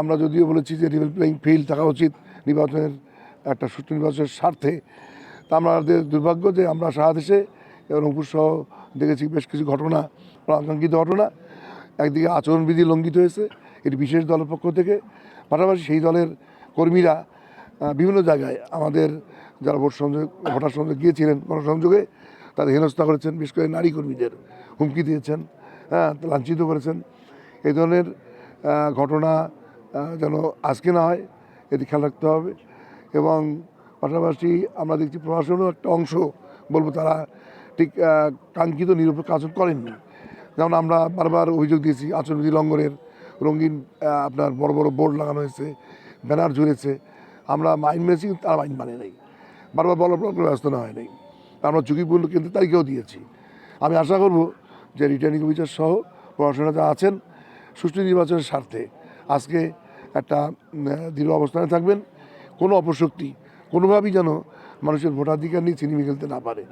আমরা যদিও বলেছি যে লেভেল প্লেইং ফিল্ড থাকা উচিত নির্বাচনের, একটা সুষ্ঠু নির্বাচনের স্বার্থে। তা আমাদের দুর্ভাগ্য যে আমরা সারা দেশে এবং সহ দেখেছি বেশ কিছু ঘটনা আকাঙ্ক্ষিত ঘটনা। একদিকে আচরণবিধি লঙ্ঘিত হয়েছে, এটি বিশেষ দলের পক্ষ থেকে। পাশাপাশি সেই দলের কর্মীরা বিভিন্ন জায়গায় আমাদের যারা ভোট সংযোগ, ভোটার সংযোগ গিয়েছিলেন গণসংযোগে, তাদের হেনস্থা করেছেন। বিশেষ করে নারী কর্মীদের হুমকি দিয়েছেন হ্যাঁ লাঞ্ছিত করেছেন। এই ধরনের ঘটনা যেন আজকে না হয়, এটি খেয়াল রাখতে হবে। এবং পাশাপাশি আমরা দেখছি প্রশাসনও একটা অংশ, বলব তারা ঠিক কাঙ্ক্ষিত, নিরপেক্ষ আচরণ করেননি। যেমন আমরা বারবার অভিযোগ দিয়েছি, আচরণবিধি লঙ্ঘনের রঙিন আপনার বড় বড় বোর্ড লাগানো হয়েছে, ব্যানার ঝুলেছে। আমরা মাইন মেনেছি, কিন্তু তারা আইন মানে নেই। বারবার বলার কোনো ব্যবস্থা নেওয়া হয়নি আমরা ঝুঁকিপূর্ণ কিন্তু তালিকাও দিয়েছি। আমি আশা করব যে রিটার্নিং অফিসার সহ প্রশাসনে যা আছেন সুষ্ঠু নির্বাচনের স্বার্থে আজকে একটা দৃঢ় অবস্থানে থাকবেন। কোনো অপশক্তি কোনোভাবেই যেন মানুষের ভোটাধিকার নিয়ে চিনি মিগেলতে না পারে।